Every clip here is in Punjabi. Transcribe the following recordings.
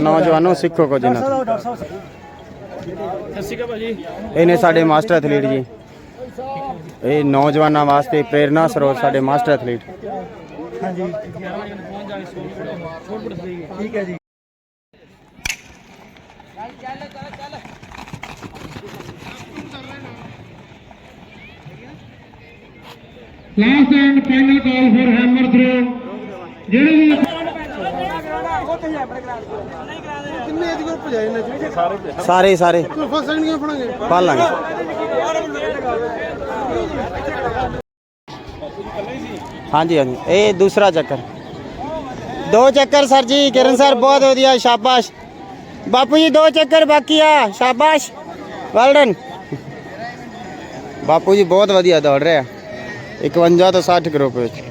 ਨੌਜਵਾਨੋ ਸਿੱਖੋ ਕੁਝ ਨਾ ਅਕਾਲ ਭਾਜੀ ਇਹਨੇ ਸਾਡੇ ਮਾਸਟਰ ਐਥਲੀਟ ਜੀ। ਇਹ ਨੌਜਵਾਨਾਂ ਵਾਸਤੇ ਪ੍ਰੇਰਨਾ ਸਰੋਤ ਸਾਡੇ ਮਾਸਟਰ ਐਥਲੀਟ। ਹਾਂਜੀ। 11 ਵਜੇ ਪਹੁੰਚ ਜਾਣੀ ਸਹੀ ਠੀਕ ਹੈ ਜੀ। Last and final call for hammer throw ਜਿਹੜੇ ਵੀ ਕਿੰਨੇ ਏਜ ਗਰੁੱਪ ਜਾਏ ਨੇ ਜੀ ਸਾਰੇ। ਸਾਰੇ ਫਸਟ ਸੈਕਿੰਡ ਕਿਉਂ ਫੜਾਂਗੇ ਪੜ ਲਾਂਗੇ ਹਾਂਜੀ ਹਾਂਜੀ। ਇਹ ਦੂਸਰਾ ਚੱਕਰ। ਦੋ ਚੱਕਰ ਸਰ ਜੀ, ਕਿਰਨ ਸਰ, ਬਹੁਤ ਵਧੀਆ, ਸ਼ਾਬਾਸ਼। ਬਾਪੂ ਜੀ, ਦੋ ਚੱਕਰ ਬਾਕੀ ਆ, ਸ਼ਾਬਾਸ਼। ਵੈਲ ਡਨ ਬਾਪੂ ਜੀ, ਬਹੁਤ ਵਧੀਆ ਦੌੜ ਰਿਹਾ। 51 ਤੋਂ 60 ਗਰੁੱਪ ਵਿੱਚ।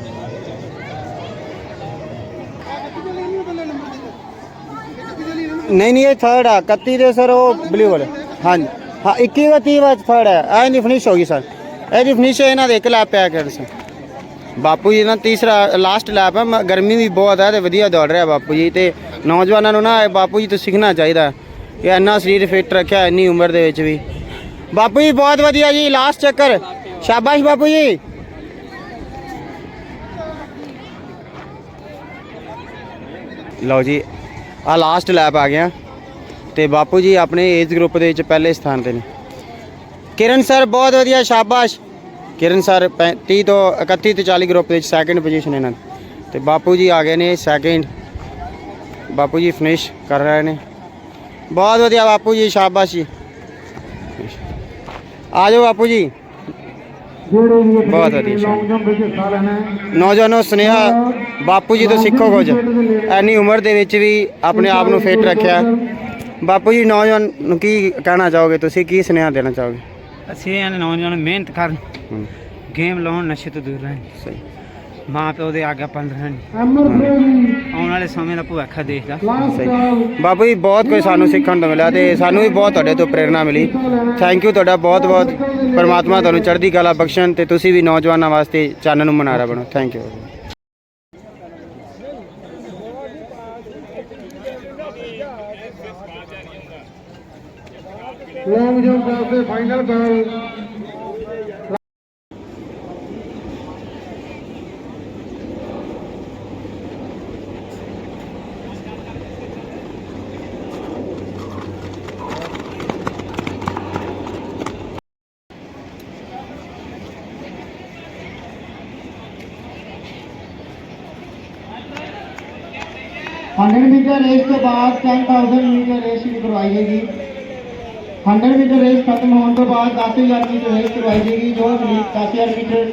ਨਹੀਂ ਨਹੀਂ, ਇਹ ਥਰਡ ਆ 31 ਦੇ ਸਰ, ਉਹ ਬਲੂ ਵਾਲੇ। ਹਾਂਜੀ। ਹਾਂ 21 ਦਾ 30 ਵਿੱਚ ਥਰਡ ਹੈ ਐ ਨਹੀਂ ਫਿਨਿਸ਼ ਹੋ ਗਈ ਸਰ ਜੀ ਫਿਨਿਸ਼ ਇਹਨਾਂ ਦੇ ਇੱਕ ਲੈਪ ਪਿਆ ਕਰ ਸਰ ਬਾਪੂ ਜੀ ਦਾ ਤੀਸਰਾ ਲਾਸਟ ਲੈਪ ਹੈ ਗਰਮੀ ਵੀ ਬਹੁਤ ਹੈ ਤੇ ਵਧੀਆ ਦੌੜ ਰਿਹਾ ਬਾਪੂ ਜੀ ਤੇ ਨੌਜਵਾਨਾਂ ਨੂੰ ਨਾ ਇਹ ਬਾਪੂ ਜੀ ਤੋਂ ਸਿੱਖਣਾ ਚਾਹੀਦਾ। ਕਿ ਇੰਨਾ ਸਰੀਰ ਫਿੱਟ ਰੱਖਿਆ, ਇੰਨੀ ਉਮਰ ਦੇ ਵਿੱਚ ਵੀ। ਬਾਪੂ ਜੀ, ਬਹੁਤ ਵਧੀਆ ਜੀ ਲਾਸਟ ਚੱਕਰ ਸ਼ਾਬਾਸ਼ ਬਾਪੂ ਜੀ। ਲਓ ਜੀ ਆ ਲਾਸਟ ਲੈਪ ਆ ਗਿਆ। ਤੇ ਬਾਪੂ ਜੀ ਆਪਣੇ ਏਜ ਗਰੁੱਪ ਦੇ ਵਿੱਚ ਪਹਿਲੇ ਸਥਾਨ ਤੇ ਨੇ। ਕਿਰਨ ਸਰ ਬਹੁਤ ਵਧੀਆ, ਸ਼ਾਬਾਸ਼। ਕਿਰਨ ਸਰ 30 ਤੋਂ 31 ਤੋਂ 40 ਗਰੁੱਪ ਦੇ ਵਿੱਚ ਸੈਕਿੰਡ ਪੋਜੀਸ਼ਨ ਇਹਨਾਂ ਦੀ। ਤੇ ਬਾਪੂ ਜੀ ਆ ਗਏ ਨੇ ਸੈਕਿੰਡ ਬਾਪੂ ਜੀ ਫਿਨਿਸ਼ ਕਰ ਰਹੇ ਨੇ। ਬਹੁਤ ਵਧੀਆ ਬਾਪੂ ਜੀ, ਸ਼ਾਬਾਸ਼ ਜੀ। ਆ ਜਾਓ ਬਾਪੂ ਜੀ। ਜਿਹੜੇ ਵੀ ਬਹੁਤ ਵਧੀਆ ਲੌਂਗ ਜੰਪ ਵਿੱਚ ਹਿੱਸਾ ਲੈਣਾ ਹੈ। ਨੌਜਵਾਨੋ ਸੁਨੇਹਾ ਬਾਪੂ ਜੀ ਤੋਂ ਸਿੱਖੋ ਕੁਝ। ਐਨੀ ਉਮਰ ਦੇ ਵਿੱਚ ਵੀ ਆਪਣੇ ਆਪ ਨੂੰ ਫਿੱਟ ਰੱਖਿਆ। ਬਾਪੂ ਜੀ ਨੌਜਵਾਨ ਨੂੰ ਕੀ ਕਹਿਣਾ ਚਾਹੋਗੇ ਤੁਸੀਂ? ਕੀ ਸੁਨੇਹਾ ਦੇਣਾ ਚਾਹੋਗੇ? ਅਸੀਂ ਇਹਨਾਂ ਨੌਜਵਾਨ ਮਿਹਨਤ ਕਰਨ। ਗੇਮ ਲਾਉਣ ਨਸ਼ੇ ਤੋਂ ਦੂਰ ਰਹਿਣ। ਸਹੀ। ਮਾਂ ਪਿਓ ਦੇ ਆਗਿਆ ਪੰਦਰਾਂ ਨਹੀਂ ਆਉਣ ਵਾਲੇ ਸਮੇਂ ਦਾ ਭੁੱਖਾ ਦੇਖਦਾ ਬਾਬੂ ਜੀ ਬਹੁਤ ਕੁਝ ਸਾਨੂੰ ਸਿੱਖਣ ਨੂੰ ਮਿਲਿਆ ਤੇ ਸਾਨੂੰ ਵੀ ਬਹੁਤ ਤੁਹਾਡੇ ਤੋਂ ਪ੍ਰੇਰਣਾ ਮਿਲੀ। ਥੈਂਕ ਯੂ ਤੁਹਾਡਾ ਬਹੁਤ ਬਹੁਤ ਪਰਮਾਤਮਾ ਤੁਹਾਨੂੰ ਚੜ੍ਹਦੀ ਕਲਾ ਬਖਸ਼ਣ ਤੇ ਤੁਸੀਂ ਵੀ ਨੌਜਵਾਨਾਂ ਵਾਸਤੇ ਚੰਨ ਨੂੰ ਮਨਾਰਾ ਬਣੋ। ਥੈਂਕ ਯੂ ਲੌਂਗ ਜੰਪ ਦਾ ਫਾਈਨਲ ਗੋਲ 100 ਮੀਟਰ ਰੇਸ ਤੋਂ ਬਾਅਦ 10000 ਮੀਟਰ ਰੇਸ ਵੀ ਕਰਵਾਈ ਜਾਏਗੀ। 100 ਮੀਟਰ ਰੇਸ ਖਤਮ ਹੋਣ ਤੋਂ ਬਾਅਦ 10000 ਮੀਟਰ ਰੇਸ ਕਰਵਾਈ ਜਾਏਗੀ, ਜੋ 10000 ਮੀਟਰ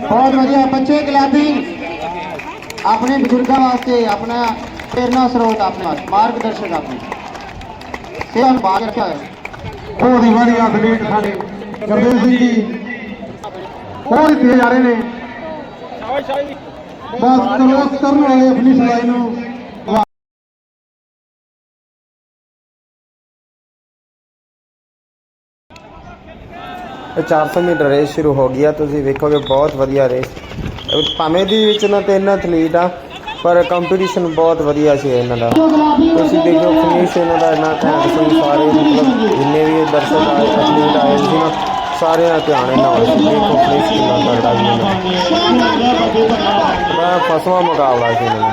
ਬਹੁਤ ਵਧੀਆ ਬੱਚੇ ਕਲੈਪਿੰਗ ਆਪਣੇ ਬਜ਼ੁਰਗਾਂ ਵਾਸਤੇ ਆਪਣਾ ਪ੍ਰੇਰਨਾ ਸਰੋਤ ਆਪਣੇ ਵਾਸਤੇ ਮਾਰਗਦਰਸ਼ਕ ਆਪਣੇ ਸੇਵਾ ਨੂੰ ਬਾਗ ਰੱਖਿਆ ਹੋਇਆ ਬਹੁਤ ਹੀ ਵਧੀਆ ਐਥਲੀਟ ਸਾਡੇ ਗੁਰਦੇਵ ਸਿੰਘ ਜੀ। ਬਹੁਤ ਹੀ ਤੇਜ਼ ਰਹੇ ਨੇ। ਬਸ ਕਰੋ ਕਰਨ ਵਾਲੇ ਆਪਣੀ ਸਲਾਈ ਨੂੰ। ਇਹ 400 ਮੀਟਰ ਰੇਸ ਸ਼ੁਰੂ ਹੋ ਗਈ ਆ, ਤੁਸੀਂ ਵੇਖੋਗੇ ਬਹੁਤ ਵਧੀਆ ਰੇਸ ਭਾਵੇਂ ਦੀ ਵਿੱਚ ਨਾ ਤਿੰਨ ਅਥਲੀਟ ਆ, ਪਰ ਕੰਪੀਟੀਸ਼ਨ ਬਹੁਤ ਵਧੀਆ ਸੀ ਇਹਨਾਂ ਦਾ। ਤੁਸੀਂ ਦੇਖੋ ਫਿਨਿਸ਼ ਇਹਨਾਂ ਦਾ ਇੰਨਾ ਘੈਂਟ ਸਾਰੇ ਮਤਲਬ ਜਿੰਨੇ ਵੀ ਦਰਸ਼ਕ ਆਏ ਐਥਲੀਟ ਆਏ ਸੀ ਨਾ ਸਾਰਿਆਂ ਦਾ ਧਿਆਨ ਇਹਨਾਂ ਵੱਲ ਸੀ ਦੇਖੋ ਫਿਨਿਸ਼ ਕਿੰਨਾ ਤਗੜਾ ਸੀ ਇਹਨਾਂ ਦਾ ਬੜਾ ਫਸਵਾ ਮੁਕਾਬਲਾ ਸੀ ਇਹਨਾਂ ਦਾ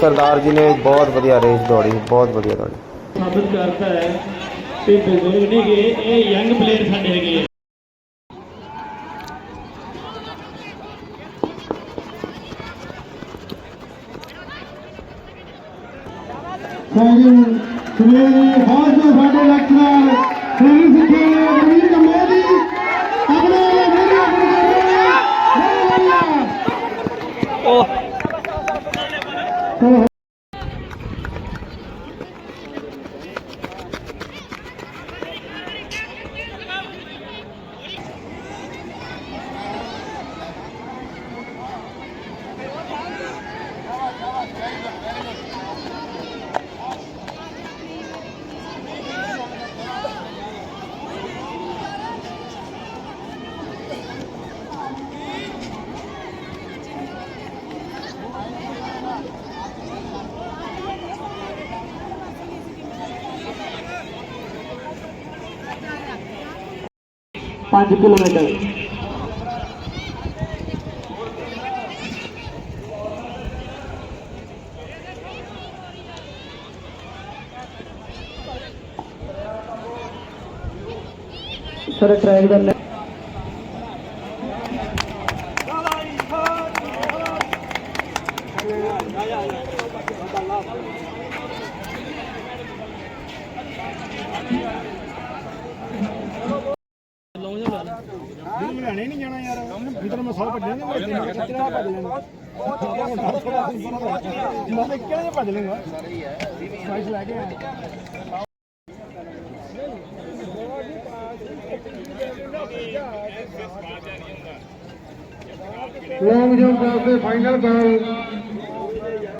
ਸਰਦਾਰ ਜੀ ਨੇ ਬਹੁਤ ਵਧੀਆ ਰੇਸ ਦੌੜੀ ਬਹੁਤ ਵਧੀਆ ਦੌੜੀ ਸਾਬਤ ਕਰਦਾ ਹੈ ਕਿ ਬਜ਼ੁਰਗ ਨਹੀਂ ਗਏ ਇਹ ਯੰਗ ਪਲੇਅਰ ਸਾਡੇ ਹੈਗੇ ਸਹਿਜ ਸਵੇਰੇ ਬਹੁਤ ਸਾਡੇ ਲੈਕਚਰਰ 15, 15. ਪੰਜ ਕਿਲੋਮੀਟਰ। ਸਰ ਟਰੈਕ ਦਾ ਲੈ- ਲੁਧਿਆਣੇ ਨਹੀਂ ਜਾਣਾ ਯਾਰ। ਇਧਰ ਮੈਂ 100 ਭੱਜਣੇ ਨੇ ਮੈਂ ਤਿੰਨ ਸੱਤ ਨਾਲ ਭੱਜ ਲੈਣਾ। ਮੈਂ ਕਿਹੜੇ ਜਿਹੇ ਭੱਜ ਲੂੰਗਾ ਸਾਈਜ਼ ਲੈ ਕੇ। ਆਇਆ ਲੌਂਗ ਜੰਪ ਦੇ ਫਾਈਨਲ ਬਾਲ